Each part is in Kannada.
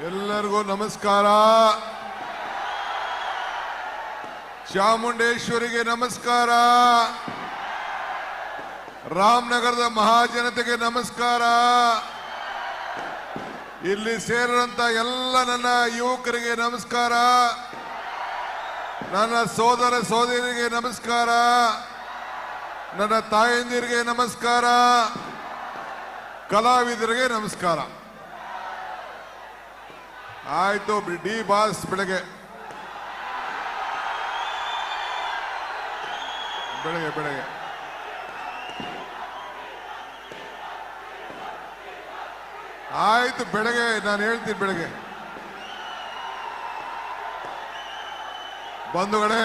ಎಲ್ಲರಿಗೂ ನಮಸ್ಕಾರ. ಚಾಮುಂಡೇಶ್ವರಿಗೆ ನಮಸ್ಕಾರ. ರಾಮನಗರದ ಮಹಾಜನತೆಗೆ ನಮಸ್ಕಾರ. ಇಲ್ಲಿ ಸೇರಿದಂತ ಎಲ್ಲ ನನ್ನ ಯುವಕರಿಗೆ ನಮಸ್ಕಾರ. ನನ್ನ ಸೋದರ ಸೋದರಿಗೆ ನಮಸ್ಕಾರ. ನನ್ನ ತಾಯಂದಿರಿಗೆ ನಮಸ್ಕಾರ. ಕಲಾವಿದರಿಗೆ ನಮಸ್ಕಾರ. ಆಯ್ತು ಡಿ ಬಾಸ್ ಬೆಳಗ್ಗೆ. ಬೆಳಗ್ಗೆ ಬೆಳಗ್ಗೆ. ಆಯ್ತು, ಬೆಳಗ್ಗೆ, ನಾನು ಹೇಳ್ತೀನಿ ಬೆಳಗ್ಗೆ. ಬಂಧುಗಳೇ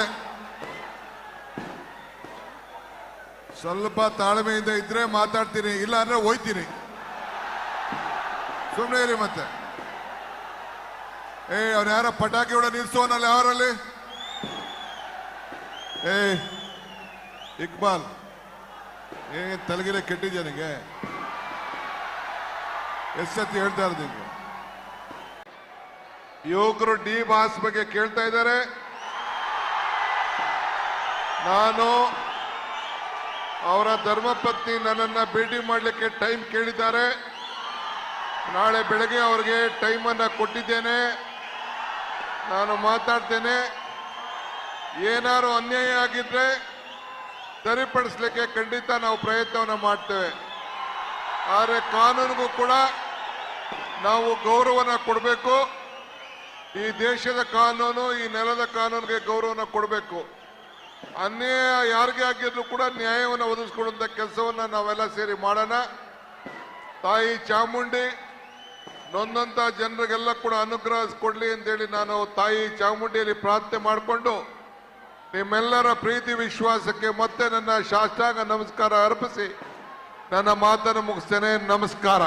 ಸ್ವಲ್ಪ ತಾಳ್ಮೆಯಿಂದ ಇದ್ರೆ ಮಾತಾಡ್ತೀನಿ, ಇಲ್ಲ ಅಂದ್ರೆ ಹೋಯ್ತೀನಿ. ಸುಮ್ಮನೆ ಇರಿ ಮತ್ತೆ. ಏ, ಅವ್ನು ಯಾರ ಪಟಾಕಿ ಹೊಡ ನಿಲ್ಸೋನಲ್ಲ ಯಾರಲ್ಲಿ ಏ, ಇಕ್ಬಾಲ್, ಏ, ತಲೆಗಿಲೆ ಕೆಟ್ಟಿದ್ಯಾ ನಿಂಗೆ? ಎಷ್ಟೊತ್ತಿ ಹೇಳ್ತಾ ಇರೋದು ಯುವಕರು ಡಿ ಬಾಸ್ ಬಗ್ಗೆ ಕೇಳ್ತಾ ಇದ್ದಾರೆ. ನಾನು ಅವರ ಧರ್ಮಪತ್ನಿ ನನ್ನನ್ನ ಭೇಟಿ ಮಾಡಲಿಕ್ಕೆ ಟೈಮ್ ಕೇಳಿದ್ದಾರೆ. ನಾಳೆ ಬೆಳಗ್ಗೆ ಅವರಿಗೆ ಟೈಮನ್ನು ಕೊಟ್ಟಿದ್ದೇನೆ. ನಾನು ಮಾತಾಡ್ತೇನೆ. ಏನಾದ್ರು ಅನ್ಯಾಯ ಆಗಿದ್ರೆ ಸರಿಪಡಿಸ್ಲಿಕ್ಕೆ ಖಂಡಿತ ನಾವು ಪ್ರಯತ್ನವನ್ನು ಮಾಡ್ತೇವೆ. ಆದರೆ ಕಾನೂನಿಗೂ ಕೂಡ ನಾವು ಗೌರವನ ಕೊಡಬೇಕು. ಈ ದೇಶದ ಕಾನೂನು, ಈ ನೆಲದ ಕಾನೂನಿಗೆ ಗೌರವನ ಕೊಡಬೇಕು. ಅನ್ಯಾಯ ಯಾರಿಗೆ ಆಗಿದ್ರು ಕೂಡ ನ್ಯಾಯವನ್ನು ಒದಗಿಸ್ಕೊಡುವಂತ ಕೆಲಸವನ್ನ ನಾವೆಲ್ಲ ಸೇರಿ ಮಾಡೋಣ. ತಾಯಿ ಚಾಮುಂಡಿ ನೊಂದಂತ ಜನರಿಗೆಲ್ಲ ಕೂಡ ಅನುಗ್ರಹ ಕೊಡ್ಲಿ ಅಂತೇಳಿ ನಾನು ತಾಯಿ ಚಾಮುಂಡಿಯಲ್ಲಿ ಪ್ರಾರ್ಥನೆ ಮಾಡಿಕೊಂಡು ನಿಮ್ಮೆಲ್ಲರ ಪ್ರೀತಿ ವಿಶ್ವಾಸಕ್ಕೆ ಮತ್ತೆ ನನ್ನ ಶಾಸ್ತ್ರಾಂಗ ನಮಸ್ಕಾರ ಅರ್ಪಿಸಿ ನನ್ನ ಮಾತನ್ನು ಮುಗಿಸ್ತೇನೆ. ನಮಸ್ಕಾರ.